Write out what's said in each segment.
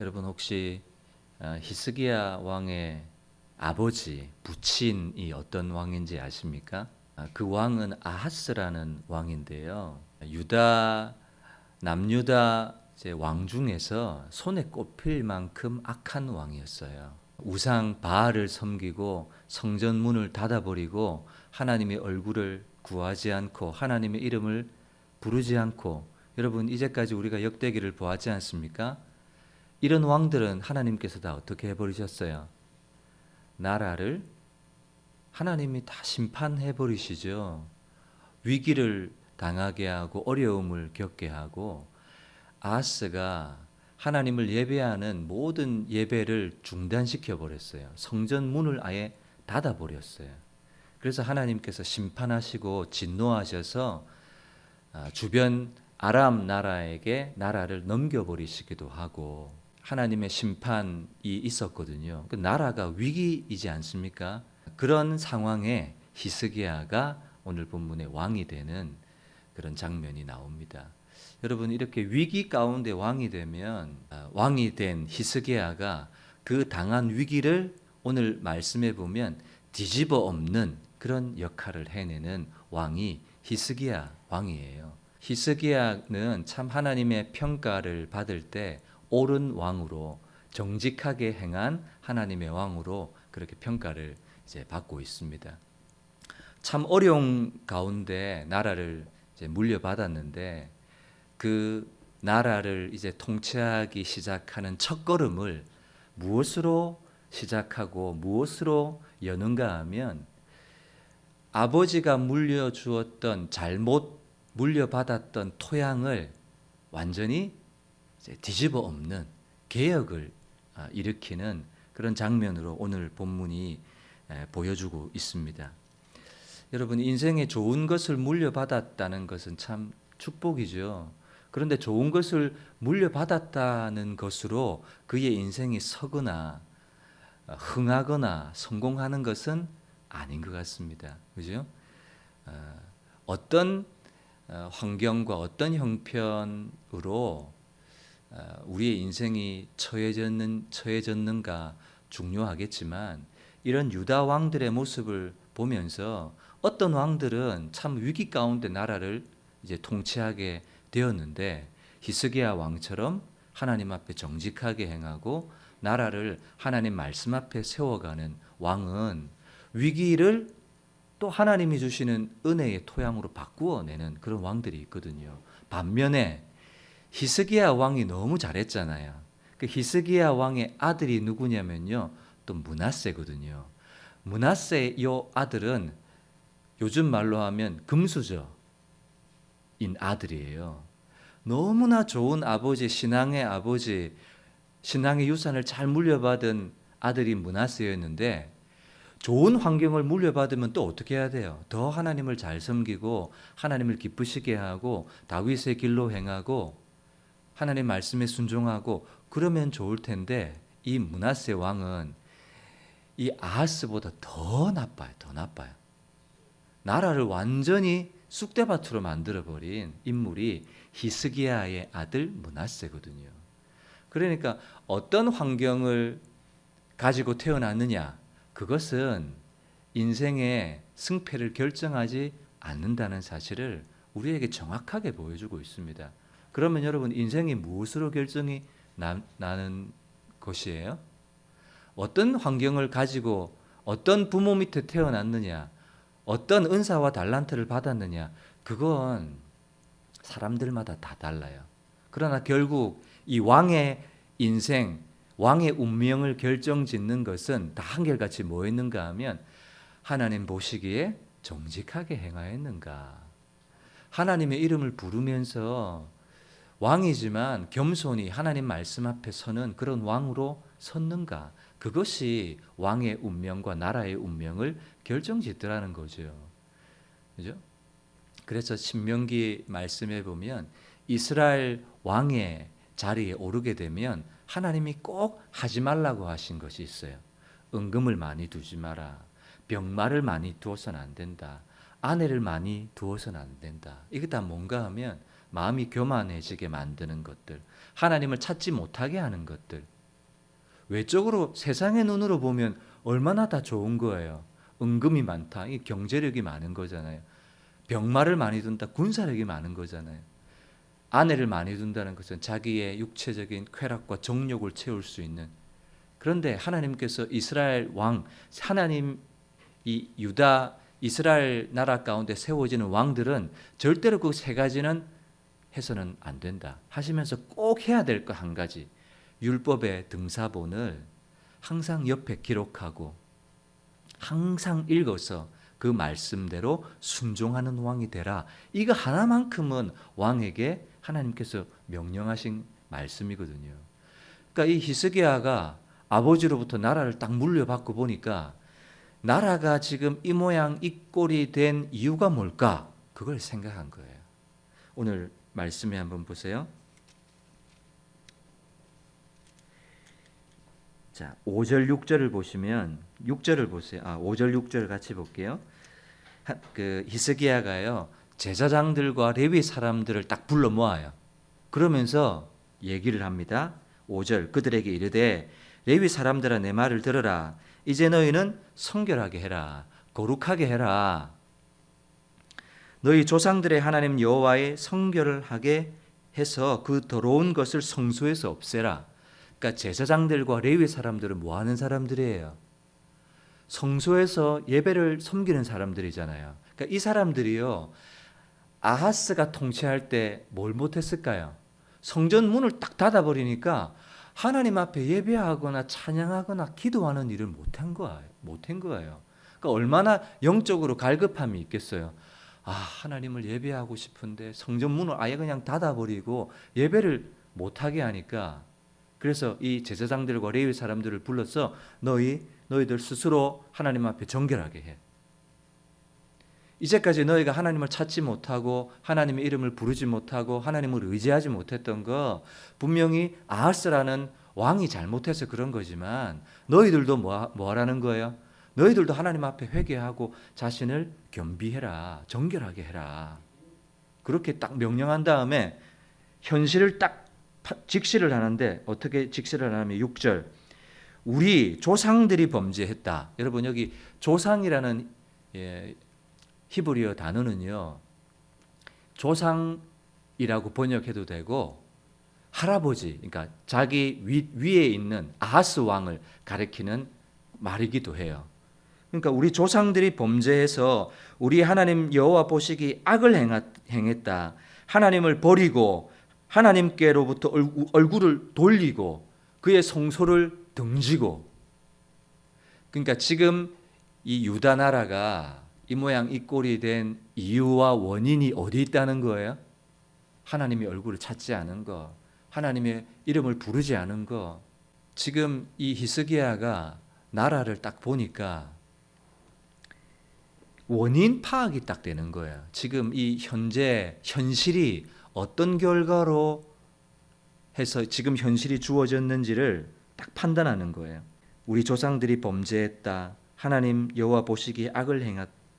여러분 혹시 아, 히스기야 왕의 아버지 부친이 어떤 왕인지 아십니까? 아, 그 왕은 아하스라는 왕인데요. 유다 남유다 왕 중에서 손에 꼽힐 만큼 악한 왕이었어요. 우상 바알을 섬기고 성전 문을 닫아버리고 하나님의 얼굴을 구하지 않고 하나님의 이름을 부르지 않고 여러분 이제까지 우리가 역대기를 보았지 않습니까? 이런 왕들은 하나님께서 다 어떻게 해버리셨어요? 나라를 하나님이 다 심판해 버리시죠. 위기를 당하게 하고 어려움을 겪게 하고 아하스가 하나님을 예배하는 모든 예배를 중단시켜 버렸어요. 성전 문을 아예 닫아 버렸어요. 그래서 하나님께서 심판하시고 진노하셔서 아, 주변 아람 나라에게 나라를 넘겨 버리시기도 하고 하나님의 심판이 있었거든요. 그 나라가 위기이지 않습니까? 그런 상황에 히스기야가 오늘 본문의 왕이 되는 그런 장면이 나옵니다. 여러분 이렇게 위기 가운데 왕이 되면 아, 왕이 된 히스기야가 그 당한 위기를 오늘 말씀해 보면 뒤집어 엎는 그런 역할을 해내는 왕이 히스기야 왕이에요. 히스기야는 참 하나님의 평가를 받을 때 옳은 왕으로 정직하게 행한 하나님의 왕으로 그렇게 평가를 이제 받고 있습니다. 참 어려운 가운데 나라를 이제 물려받았는데 그 나라를 이제 통치하기 시작하는 첫 걸음을 무엇으로 시작하고 무엇으로 여는가 하면 아버지가 물려주었던 잘못 물려받았던 토양을 완전히 뒤집어 엎는 개혁을 아, 일으키는 그런 장면으로 오늘 본문이 에, 보여주고 있습니다. 여러분 인생에 좋은 것을 물려받았다는 것은 참 축복이죠. 그런데 좋은 것을 물려받았다는 것으로 그의 인생이 서거나 어, 흥하거나 성공하는 것은 아닌 것 같습니다. 그죠? 어, 어떤 어, 환경과 어떤 형편으로 어, 우리의 인생이 처해졌는 처해졌는가 중요하겠지만 이런 유다 왕들의 모습을 보면서 어떤 왕들은 참 위기 가운데 나라를 이제 통치하게 되었는데 히스기야 왕처럼 하나님 앞에 정직하게 행하고 나라를 하나님 말씀 앞에 세워가는 왕은 위기를 또 하나님이 주시는 은혜의 토양으로 바꾸어 내는 그런 왕들이 있거든요. 반면에 히스기야 왕이 너무 잘했잖아요. 그 히스기야 왕의 아들이 누구냐면요. 또 문하세거든요. 문하세 요 아들은 요즘 말로 하면 금수저인 아들이에요. 너무나 좋은 아버지, 신앙의 아버지, 신앙의 유산을 잘 물려받은 아들이 문하세였는데 좋은 환경을 물려받으면 또 어떻게 해야 돼요? 더 하나님을 잘 섬기고 하나님을 기쁘시게 하고 다윗의 길로 행하고 하나님 말씀에 순종하고 그러면 좋을 텐데 이 문하세 왕은 이 아하스보다 더 나빠요. 더 나빠요. 나라를 완전히 쑥대밭으로 만들어 버린 인물이 히스기야의 아들 문하세거든요. 그러니까 어떤 환경을 가지고 태어났느냐 그것은 인생의 승패를 결정하지 않는다는 사실을 우리에게 정확하게 보여주고 있습니다. 그러면 여러분 인생이 무엇으로 결정이 나, 나는 것이에요? 어떤 환경을 가지고 어떤 부모 밑에 태어났느냐, 어떤 은사와 달란트를 받았느냐, 그건 사람들마다 다 달라요. 그러나 결국 이 왕의 인생, 왕의 운명을 결정짓는 것은 다 한결같이 뭐였는가 하면 하나님 보시기에 정직하게 행하였는가. 하나님의 이름을 부르면서 왕이지만 겸손히 하나님 말씀 앞에 서는 그런 왕으로 섰는가? 그것이 왕의 운명과 나라의 운명을 결정짓더라는 거죠. 그죠? 그래서 신명기 말씀에 보면 이스라엘 왕의 자리에 오르게 되면 하나님이 꼭 하지 말라고 하신 것이 있어요. 은금을 많이 두지 마라. 병마를 많이 두어서는 안 된다. 아내를 많이 두어서는 안 된다. 이게 다 뭔가 하면 마음이 교만해지게 만드는 것들, 하나님을 찾지 못하게 하는 것들. 외적으로 세상의 눈으로 보면 얼마나 다 좋은 거예요. 은금이 많다, 이 경제력이 많은 거잖아요. 병마를 많이 둔다, 군사력이 많은 거잖아요. 아내를 많이 둔다는 것은 자기의 육체적인 쾌락과 정욕을 채울 수 있는. 그런데 하나님께서 이스라엘 왕, 하나님 이 유다 이스라엘 나라 가운데 세워지는 왕들은 절대로 그 세 가지는 해서는 안 된다. 하시면서 꼭 해야 될 거 한 가지. 율법의 등사본을 항상 옆에 기록하고 항상 읽어서 그 말씀대로 순종하는 왕이 되라. 이거 하나만큼은 왕에게 하나님께서 명령하신 말씀이거든요. 그러니까 이 히스기야가 아버지로부터 나라를 딱 물려받고 보니까 나라가 지금 이 모양 이 꼴이 된 이유가 뭘까? 그걸 생각한 거예요. 오늘 말씀에 한번 보세요. 자, 5절 6절을 보시면 6절을 보세요. 아, 5절 6절 같이 볼게요. 하- 그 히스기야가요. 제사장들과 레위 사람들을 딱 불러 모아요. 그러면서 얘기를 합니다. 5절 그들에게 이르되 레위 사람들아 내 말을 들으라. 이제 너희는 성결하게 해라. 거룩하게 해라. 너희 조상들의 하나님 여호와의 성결을 하게 해서 그 더러운 것을 성소에서 없애라. 그러니까 제사장들과 레위 사람들은 뭐 하는 사람들이에요? 성소에서 예배를 섬기는 사람들이잖아요. 그러니까 이 사람들이요. 아하스가 통치할 때 뭘 못했을까요? 성전 문을 딱 닫아버리니까 하나님 앞에 예배하거나 찬양하거나 기도하는 일을 못한 거예요. 못한 거예요. 그러니까 얼마나 영적으로 갈급함이 있겠어요. 아 하나님을 예배하고 싶은데 성전 문을 아예 그냥 닫아버리고 예배를 못하게 하니까 그래서 이 제사장들과 레위 사람들을 불러서 너희 너희들 스스로 하나님 앞에 정결하게 해. 이제까지 너희가 하나님을 찾지 못하고 하나님의 이름을 부르지 못하고 하나님을 의지하지 못했던 거 분명히 아하스라는 왕이 잘못해서 그런 거지만 너희들도 뭐, 뭐 하라는 거예요? 너희들도 하나님 앞에 회개하고 자신을 겸비해라. 정결하게 해라. 그렇게 딱 명령한 다음에 현실을 딱 파- 직시를 하는데 어떻게 직시를 하냐면 6절 우리 조상들이 범죄했다. 여러분 여기 조상이라는 예, 히브리어 단어는요. 조상이라고 번역해도 되고 할아버지, 그러니까 자기 위, 위에 있는 아하스 왕을 가리키는 말이기도 해요. 그러니까 우리 조상들이 범죄해서 우리 하나님 여호와 보시기 악을 행했다. 하나님을 버리고 하나님께로부터 얼- 얼굴을 돌리고 그의 성소를 등지고 그러니까 지금 이 유다 나라가 이 모양 이 꼴이 된 이유와 원인이 어디 있다는 거예요? 하나님의 얼굴을 찾지 않은 거, 하나님의 이름을 부르지 않은 거. 지금 이 히스기야가 나라를 딱 보니까 원인 파악이 딱 되는 거예요. 지금 이 현재 현실이 어떤 결과로 해서 지금 현실이 주어졌는지를 딱 판단하는 거예요. 우리 조상들이 범죄했다. 하나님 여호와 보시기에 악을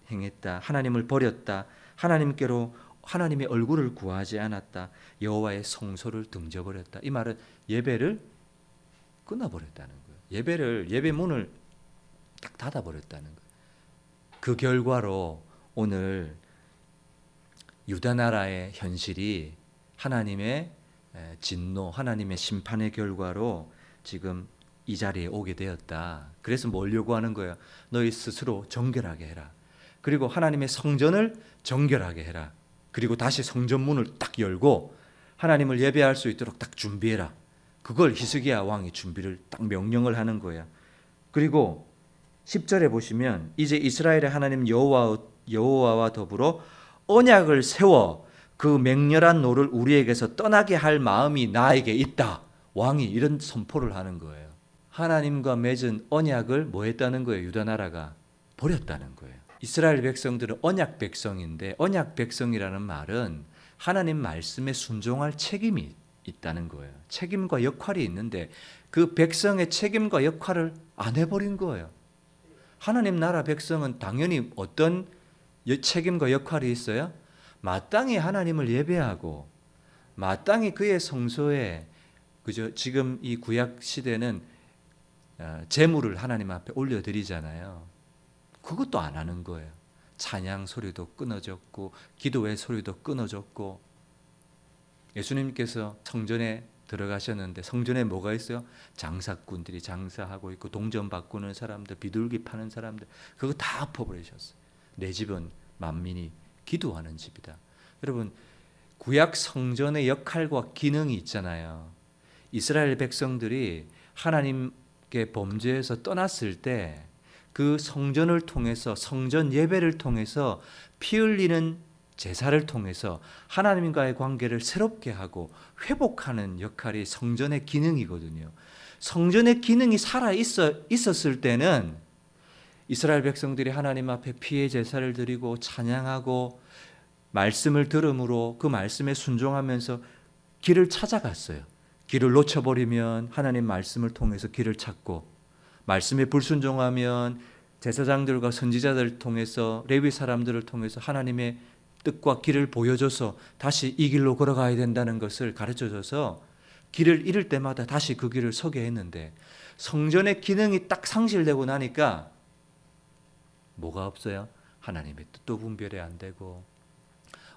행했다. 하나님을 버렸다. 하나님께로 하나님의 얼굴을 구하지 않았다. 여호와의 성소를 등져버렸다. 이 말은 예배를 끊어버렸다는 거예요. 예배를 예배 문을 딱 닫아버렸다는 거예요. 그 결과로 오늘 유다 나라의 현실이 하나님의 에, 진노, 하나님의 심판의 결과로 지금 이 자리에 오게 되었다. 그래서 뭘 요구하는 거예요? 너희 스스로 정결하게 해라. 그리고 하나님의 성전을 정결하게 해라. 그리고 다시 성전 문을 딱 열고 하나님을 예배할 수 있도록 딱 준비해라. 그걸 히스기야 왕이 준비를 딱 명령을 하는 거예요. 그리고 10절에 보시면 이제 이스라엘의 하나님 여호와 여호와와 더불어 언약을 세워 그 맹렬한 노를 우리에게서 떠나게 할 마음이 나에게 있다. 왕이 이런 선포를 하는 거예요. 하나님과 맺은 언약을 뭐 했다는 거예요? 유다 나라가 버렸다는 거예요. 이스라엘 백성들은 언약 백성인데 언약 백성이라는 말은 하나님 말씀에 순종할 책임이 있다는 거예요. 책임과 역할이 있는데 그 백성의 책임과 역할을 안 해버린 거예요. 하나님 나라 백성은 당연히 어떤 여- 책임과 역할이 있어요? 마땅히 하나님을 예배하고 마땅히 그의 성소에 그죠? 지금 이 구약 시대는 어, 제물을 하나님 앞에 올려드리잖아요. 그것도 안 하는 거예요. 찬양 소리도 끊어졌고 기도의 소리도 끊어졌고 예수님께서 성전에 들어가셨는데 성전에 뭐가 있어요? 장사꾼들이 장사하고 있고 동전 바꾸는 사람들, 비둘기 파는 사람들 그거 다 엎어버리셨어요. 내 집은 만민이 기도하는 집이다. 여러분 구약 성전의 역할과 기능이 있잖아요. 이스라엘 백성들이 하나님께 범죄에서 떠났을 때 그 성전을 통해서 성전 예배를 통해서 피 흘리는 제사를 통해서 하나님과의 관계를 새롭게 하고 회복하는 역할이 성전의 기능이거든요. 성전의 기능이 살아 있어 있었을 때는 이스라엘 백성들이 하나님 앞에 피의 제사를 드리고 찬양하고 말씀을 들음으로 그 말씀에 순종하면서 길을 찾아갔어요. 길을 놓쳐버리면 하나님 말씀을 통해서 길을 찾고 말씀에 불순종하면 제사장들과 선지자들을 통해서 레위 사람들을 통해서 하나님의 뜻과 길을 보여줘서 다시 이 길로 걸어가야 된다는 것을 가르쳐줘서 길을 잃을 때마다 다시 그 길을 서게 했는데 성전의 기능이 딱 상실되고 나니까 뭐가 없어요? 하나님의 뜻도 분별이 안 되고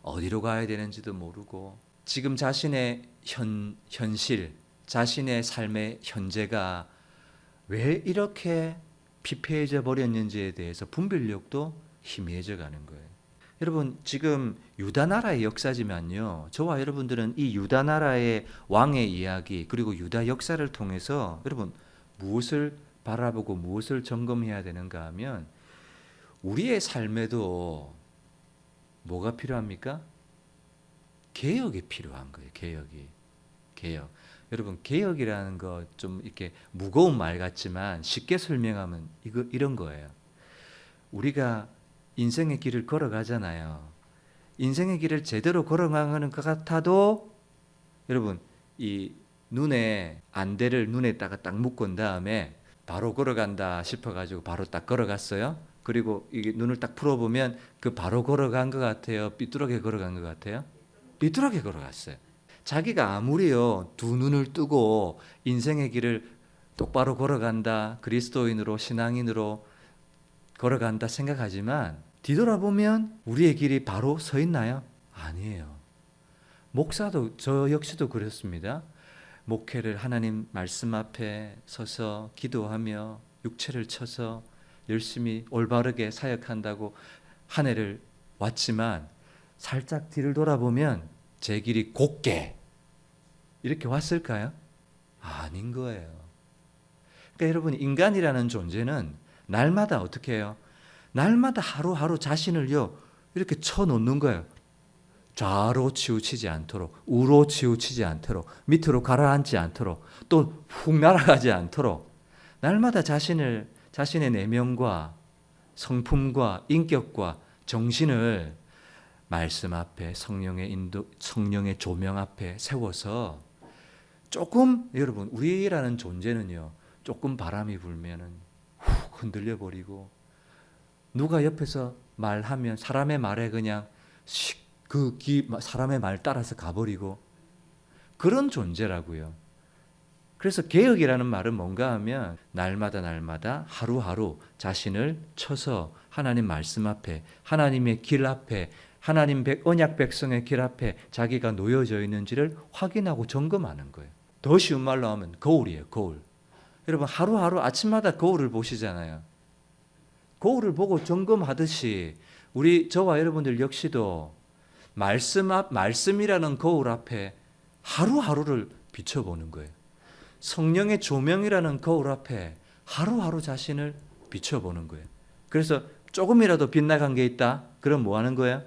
어디로 가야 되는지도 모르고 지금 자신의 현, 현실, 자신의 삶의 현재가 왜 이렇게 피폐해져 버렸는지에 대해서 분별력도 희미해져 가는 거예요. 여러분 지금 유다 나라의 역사지만요. 저와 여러분들은 이 유다 나라의 왕의 이야기 그리고 유다 역사를 통해서 여러분 무엇을 바라보고 무엇을 점검해야 되는가 하면 우리의 삶에도 뭐가 필요합니까? 개혁이 필요한 거예요. 개혁이. 개혁. 여러분 개혁이라는 거 좀 이렇게 무거운 말 같지만 쉽게 설명하면 이거 이런 거예요. 우리가 인생의 길을 걸어가잖아요. 인생의 길을 제대로 걸어가는 것 같아도 여러분 이 눈에 안대를 눈에다가 딱 묶은 다음에 바로 걸어간다 싶어가지고 바로 딱 걸어갔어요. 그리고 이게 눈을 딱 풀어보면 그 바로 걸어간 것 같아요. 삐뚤하게 걸어간 것 같아요. 삐뚤하게 걸어갔어요. 자기가 아무리요 두 눈을 뜨고 인생의 길을 똑바로 걸어간다 그리스도인으로 신앙인으로 걸어간다 생각하지만 뒤돌아보면 우리의 길이 바로 서 있나요? 아니에요. 목사도 저 역시도 그렇습니다. 목회를 하나님 말씀 앞에 서서 기도하며 육체를 쳐서 열심히 올바르게 사역한다고 한 해를 왔지만 살짝 뒤를 돌아보면 제 길이 곱게 이렇게 왔을까요? 아닌 거예요. 그러니까 여러분 인간이라는 존재는 날마다 어떻게 해요? 날마다 하루하루 자신을요 이렇게 쳐놓는 거예요. 좌로 치우치지 않도록, 우로 치우치지 않도록, 밑으로 가라앉지 않도록, 또 훅 날아가지 않도록 날마다 자신을 자신의 내면과 성품과 인격과 정신을 말씀 앞에 성령의 인도 성령의 조명 앞에 세워서 조금 여러분 우리라는 존재는요 조금 바람이 불면은 훅 흔들려 버리고 누가 옆에서 말하면 사람의 말에 그냥 그 사람의 말 따라서 가버리고 그런 존재라고요. 그래서 개혁이라는 말은 뭔가 하면 날마다 날마다 하루하루 자신을 쳐서 하나님 말씀 앞에 하나님의 길 앞에 하나님 백, 언약 백성의 길 앞에 자기가 놓여져 있는지를 확인하고 점검하는 거예요. 더 쉬운 말로 하면 거울이에요, 거울. 여러분 하루하루 아침마다 거울을 보시잖아요. 거울을 보고 점검하듯이 우리 저와 여러분들 역시도 말씀 앞 말씀이라는 거울 앞에 하루하루를 비춰보는 거예요. 성령의 조명이라는 거울 앞에 하루하루 자신을 비춰보는 거예요. 그래서 조금이라도 빗나간 게 있다. 그럼 뭐 하는 거예요?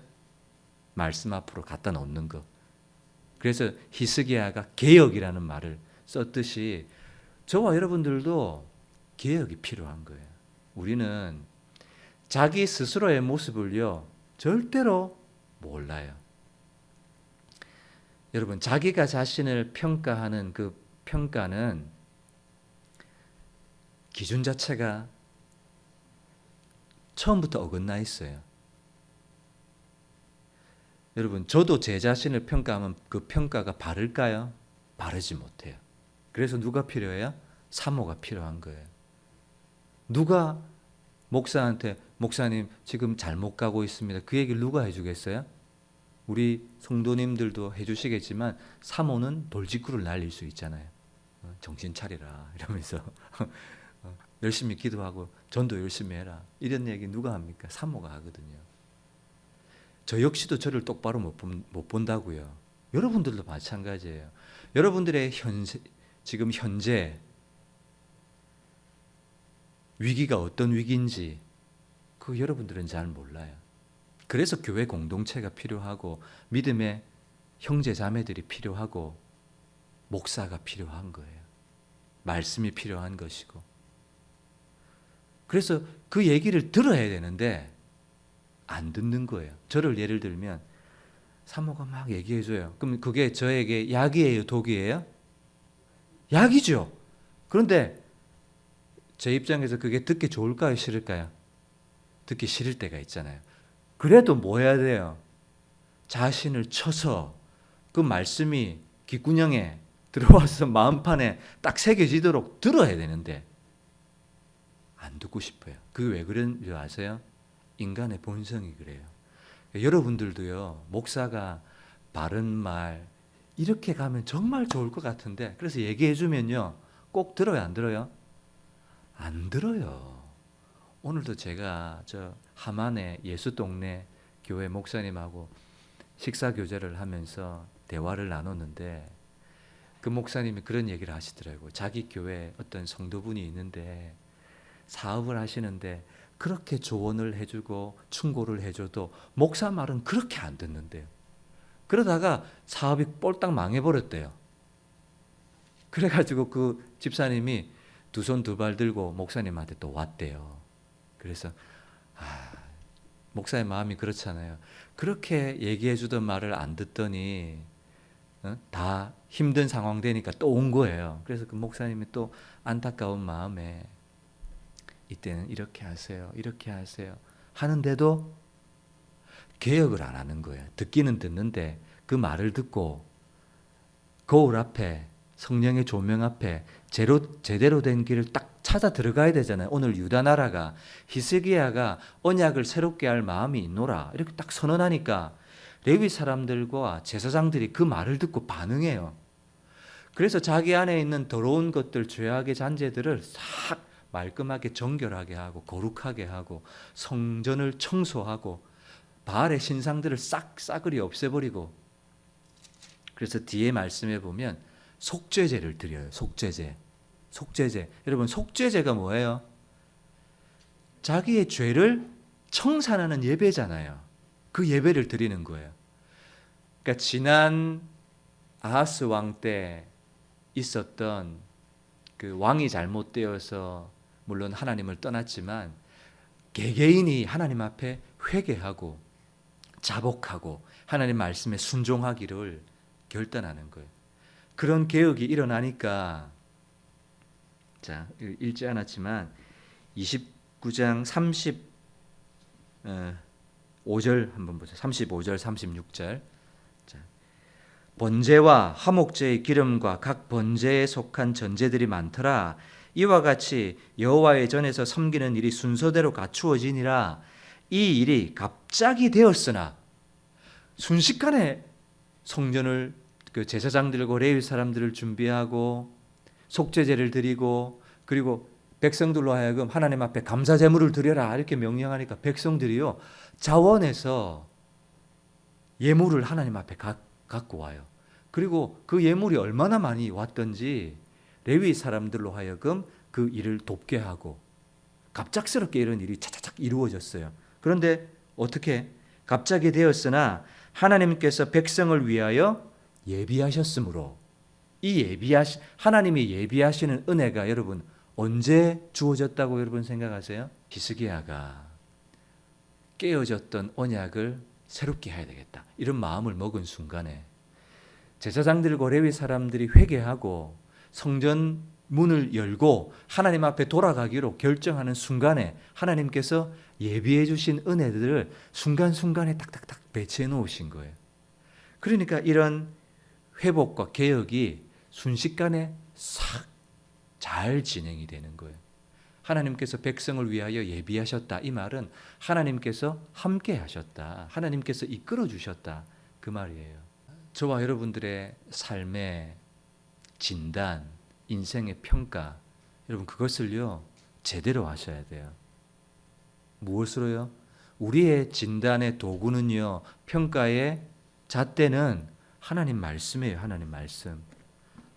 말씀 앞으로 갖다 놓는 거. 그래서 히스기야가 개혁이라는 말을 썼듯이 저와 여러분들도 개혁이 필요한 거예요. 우리는 자기 스스로의 모습을요 절대로 몰라요. 여러분 자기가 자신을 평가하는 그 평가는 기준 자체가 처음부터 어긋나 있어요. 여러분 저도 제 자신을 평가하면 그 평가가 바를까요? 바르지 못해요. 그래서 누가 필요해요? 사모가 필요한 거예요. 누가 목사한테 목사님 지금 잘못 가고 있습니다. 그 얘기를 누가 해주겠어요? 우리 성도님들도 해주시겠지만 사모는 돌직구를 날릴 수 있잖아요. 어, 정신 차리라 이러면서 어, 열심히 기도하고 전도 열심히 해라 이런 얘기 누가 합니까? 사모가 하거든요. 저 역시도 저를 똑바로 못, 본, 못 본다고요. 여러분들도 마찬가지예요. 여러분들의 현재 지금 현재 위기가 어떤 위기인지 그 여러분들은 잘 몰라요. 그래서 교회 공동체가 필요하고 믿음의 형제 자매들이 필요하고 목사가 필요한 거예요. 말씀이 필요한 것이고. 그래서 그 얘기를 들어야 되는데 안 듣는 거예요. 저를 예를 들면 사모가 막 얘기해 줘요. 그럼 그게 저에게 약이에요, 독이에요? 약이죠. 그런데 제 입장에서 그게 듣기 좋을까요, 싫을까요? 듣기 싫을 때가 있잖아요. 그래도 뭐 해야 돼요? 자신을 쳐서 그 말씀이 귓구녕에 들어와서 마음판에 딱 새겨지도록 들어야 되는데 안 듣고 싶어요. 그게 왜 그런 줄 아세요? 인간의 본성이 그래요. 여러분들도요, 목사가 바른 말, 이렇게 가면 정말 좋을 것 같은데, 그래서 얘기해 주면요, 꼭 들어요, 안 들어요? 안 들어요. 오늘도 제가 저 하만의 예수 동네 교회 목사님하고 식사 교제를 하면서 대화를 나눴는데 그 목사님이 그런 얘기를 하시더라고요. 자기 교회 어떤 성도분이 있는데 사업을 하시는데 그렇게 조언을 해주고 충고를 해줘도 목사 말은 그렇게 안 듣는데요. 그러다가 사업이 꼴딱 망해버렸대요. 그래가지고 그 집사님이 두 손 두 발 들고 목사님한테 또 왔대요. 그래서 아, 목사의 마음이 그렇잖아요. 그렇게 얘기해 주던 말을 안 듣더니 어? 다 힘든 상황 되니까 또 온 거예요. 그래서 그 목사님이 또 안타까운 마음에 이때는 이렇게 하세요. 이렇게 하세요. 하는데도 개혁을 안 하는 거예요. 듣기는 듣는데 그 말을 듣고 거울 앞에 성령의 조명 앞에 제로, 제대로 된 길을 딱 찾아 들어가야 되잖아요. 오늘 유다 나라가 히스기야가 언약을 새롭게 할 마음이 있노라 이렇게 딱 선언하니까 레위 사람들과 제사장들이 그 말을 듣고 반응해요. 그래서 자기 안에 있는 더러운 것들, 죄악의 잔재들을 싹 말끔하게 정결하게 하고 거룩하게 하고 성전을 청소하고 바알의 신상들을 싹 싸그리 없애버리고 그래서 뒤에 말씀에 보면 속죄제를 드려요. 속죄제. 속죄제. 여러분 속죄제가 뭐예요? 자기의 죄를 청산하는 예배잖아요. 그 예배를 드리는 거예요. 그러니까 지난 아하스 왕 때 있었던 그 왕이 잘못되어서 물론 하나님을 떠났지만 개개인이 하나님 앞에 회개하고 자복하고 하나님 말씀에 순종하기를 결단하는 거예요. 그런 개혁이 일어나니까 자 읽지 않았지만 29장 30 어, 5절 한번 보세요. 35절 36절. 자. 번제와 화목제의 기름과 각 번제에 속한 전제들이 많더라. 이와 같이 여호와의 전에서 섬기는 일이 순서대로 갖추어지니라. 이 일이 갑자기 되었으나 순식간에 성전을 그 제사장들과 레위 사람들을 준비하고 속죄제를 드리고 그리고 백성들로 하여금 하나님 앞에 감사 제물을 드려라 이렇게 명령하니까 백성들이요 자원해서 예물을 하나님 앞에 가, 갖고 와요. 그리고 그 예물이 얼마나 많이 왔던지 레위 사람들로 하여금 그 일을 돕게 하고 갑작스럽게 이런 일이 차차착 이루어졌어요. 그런데 어떻게 갑자기 되었으나 하나님께서 백성을 위하여 예비하셨으므로 이 예비하시 하나님이 예비하시는 은혜가 여러분 언제 주어졌다고 여러분 생각하세요? 히스기야가 깨어졌던 언약을 새롭게 해야 되겠다. 이런 마음을 먹은 순간에 제사장들과 레위 사람들이 회개하고 성전 문을 열고 하나님 앞에 돌아가기로 결정하는 순간에 하나님께서 예비해 주신 은혜들을 순간순간에 딱딱딱 배치해 놓으신 거예요. 그러니까 이런 회복과 개혁이 순식간에 싹 잘 진행이 되는 거예요. 하나님께서 백성을 위하여 예비하셨다. 이 말은 하나님께서 함께 하셨다. 하나님께서 이끌어 주셨다. 그 말이에요. 저와 여러분들의 삶의 진단, 인생의 평가, 여러분 그것을요 제대로 하셔야 돼요. 무엇으로요? 우리의 진단의 도구는요 평가의 잣대는 하나님 말씀이에요. 하나님 말씀.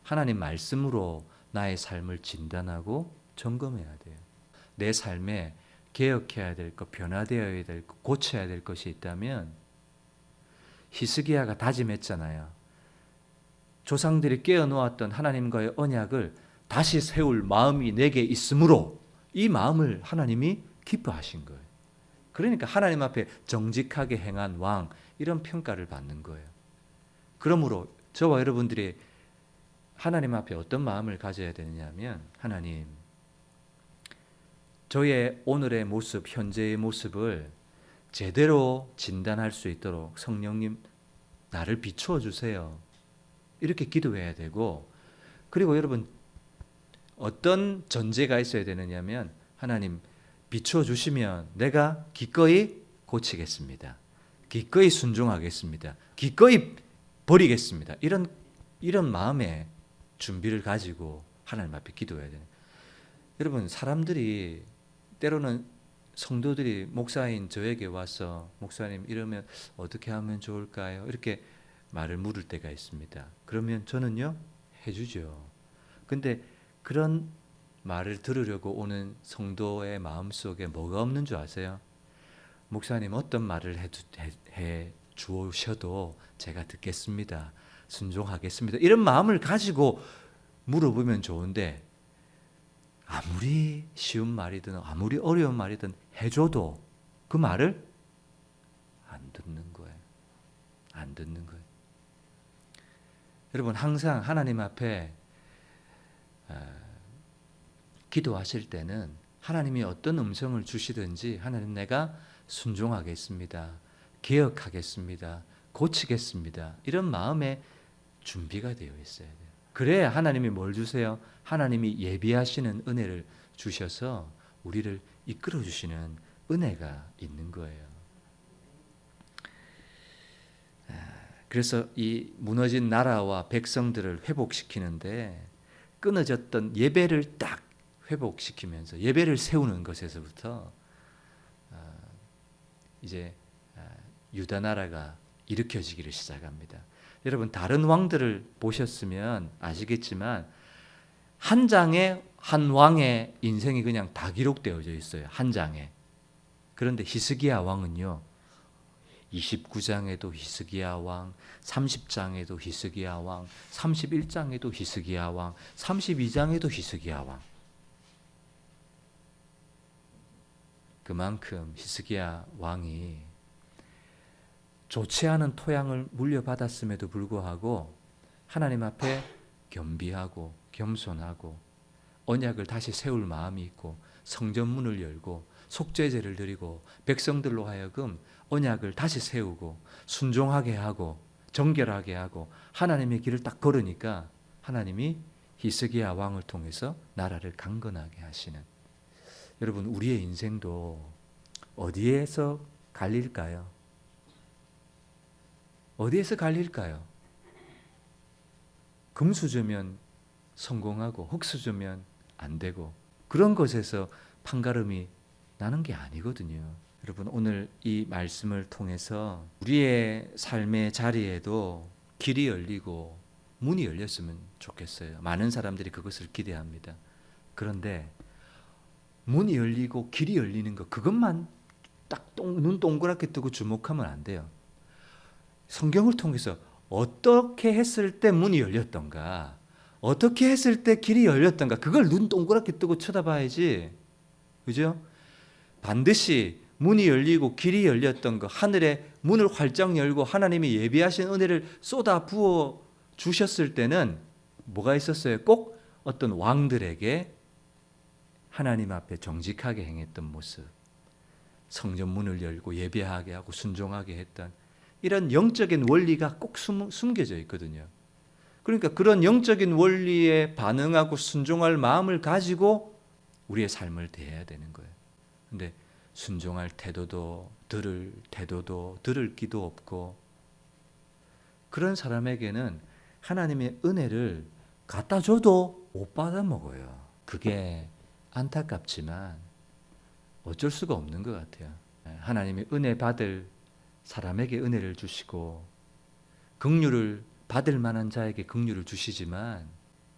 하나님 말씀으로 나의 삶을 진단하고 점검해야 돼요. 내 삶에 개혁해야 될 것, 변화되어야 될 것, 고쳐야 될 것이 있다면 히스기야가 다짐했잖아요. 조상들이 깨어놓았던 하나님과의 언약을 다시 세울 마음이 내게 있으므로 이 마음을 하나님이 기뻐하신 거예요. 그러니까 하나님 앞에 정직하게 행한 왕 이런 평가를 받는 거예요. 그러므로 저와 여러분들이 하나님 앞에 어떤 마음을 가져야 되느냐면 하나님 저의 오늘의 모습, 현재의 모습을 제대로 진단할 수 있도록 성령님 나를 비추어 주세요. 이렇게 기도해야 되고 그리고 여러분 어떤 전제가 있어야 되느냐면 하나님 비추어 주시면 내가 기꺼이 고치겠습니다. 기꺼이 순종하겠습니다. 기꺼이 버리겠습니다. 이런 이런 마음의 준비를 가지고 하나님 앞에 기도해야 돼요. 여러분 사람들이 때로는 성도들이 목사인 저에게 와서 목사님 이러면 어떻게 하면 좋을까요? 이렇게 말을 물을 때가 있습니다. 그러면 저는요 해주죠. 근데 그런 말을 들으려고 오는 성도의 마음 속에 뭐가 없는 줄 아세요? 목사님 어떤 말을 해, 해, 해 주셔도 제가 듣겠습니다. 순종하겠습니다. 이런 마음을 가지고 물어보면 좋은데 아무리 쉬운 말이든 아무리 어려운 말이든 해줘도 그 말을 안 듣는 거예요. 안 듣는 거예요. 여러분 항상 하나님 앞에 아, 기도하실 때는 하나님이 어떤 음성을 주시든지 하나님 내가 순종하겠습니다. 개혁하겠습니다. 고치겠습니다. 이런 마음에 준비가 되어 있어야 돼요. 그래야 하나님이 뭘 주세요? 하나님이 예비하시는 은혜를 주셔서 우리를 이끌어 주시는 은혜가 있는 거예요. 아, 그래서 이 무너진 나라와 백성들을 회복시키는데 끊어졌던 예배를 딱 회복시키면서 예배를 세우는 것에서부터 아, 이제 아, 유다 나라가 일으켜지기를 시작합니다. 여러분 다른 왕들을 보셨으면 아시겠지만 한 장에 한 왕의 인생이 그냥 다 기록되어져 있어요. 한 장에. 그런데 히스기야 왕은요. 29장에도 히스기야 왕, 30장에도 히스기야 왕, 31장에도 히스기야 왕, 32장에도 히스기야 왕. 그만큼 히스기야 왕이 좋지 않은 토양을 물려받았음에도 불구하고 하나님 앞에 겸비하고 겸손하고 언약을 다시 세울 마음이 있고 성전문을 열고 속죄제를 드리고 백성들로 하여금 언약을 다시 세우고 순종하게 하고 정결하게 하고 하나님의 길을 딱 걸으니까 하나님이 히스기야 왕을 통해서 나라를 강건하게 하시는 여러분 우리의 인생도 어디에서 갈릴까요? 어디에서 갈릴까요? 금수저면 성공하고 흙수저면 안 되고 그런 것에서 판가름이 나는 게 아니거든요. 여러분 오늘 이 말씀을 통해서 우리의 삶의 자리에도 길이 열리고 문이 열렸으면 좋겠어요. 많은 사람들이 그것을 기대합니다. 그런데 문이 열리고 길이 열리는 것 그것만 딱 눈 동그랗게 뜨고 주목하면 안 돼요. 성경을 통해서 어떻게 했을 때 문이 열렸던가, 어떻게 했을 때 길이 열렸던가, 그걸 눈 동그랗게 뜨고 쳐다봐야지. 그죠? 반드시 문이 열리고 길이 열렸던 거, 하늘에 문을 활짝 열고 하나님이 예비하신 은혜를 쏟아 부어 주셨을 때는 뭐가 있었어요? 꼭 어떤 왕들에게 하나님 앞에 정직하게 행했던 모습, 성전 문을 열고 예배하게 하고 순종하게 했던 이런 영적인 원리가 꼭 숨, 숨겨져 있거든요. 그러니까 그런 영적인 원리에 반응하고 순종할 마음을 가지고 우리의 삶을 대해야 되는 거예요. 근데 순종할 태도도 들을 태도도 들을 기도 없고 그런 사람에게는 하나님의 은혜를 갖다 줘도 못 받아 먹어요. 그게 안타깝지만 어쩔 수가 없는 것 같아요. 하나님이 은혜 받을 사람에게 은혜를 주시고 긍휼을 받을 만한 자에게 긍휼을 주시지만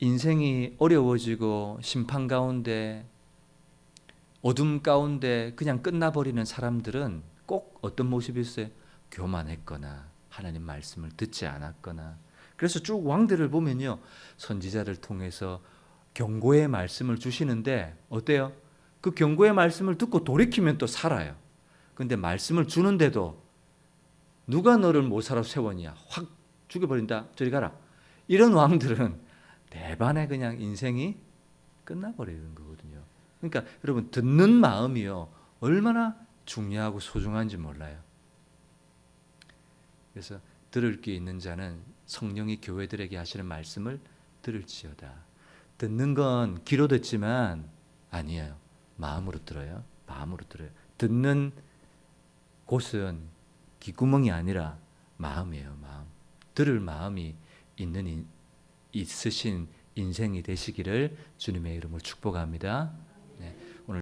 인생이 어려워지고 심판 가운데 어둠 가운데 그냥 끝나버리는 사람들은 꼭 어떤 모습이 있어요? 교만했거나 하나님 말씀을 듣지 않았거나 그래서 쭉 왕들을 보면요 선지자를 통해서 경고의 말씀을 주시는데 어때요? 그 경고의 말씀을 듣고 돌이키면 또 살아요. 근데 말씀을 주는데도 누가 너를 못 살아 세웠냐? 확 죽여버린다. 저리 가라. 이런 왕들은 대반에 그냥 인생이 끝나버리는 거거든요. 그러니까 여러분 듣는 마음이요 얼마나 중요하고 소중한지 몰라요. 그래서 들을 게 있는 자는 성령이 교회들에게 하시는 말씀을 들을지어다. 듣는 건 귀로 듣지만 아니에요. 마음으로 들어요. 마음으로 들어요. 듣는 곳은 귓구멍이 아니라 마음이에요. 마음. 들을 마음이 있는 인, 있으신 인생이 되시기를 주님의 이름으로 축복합니다.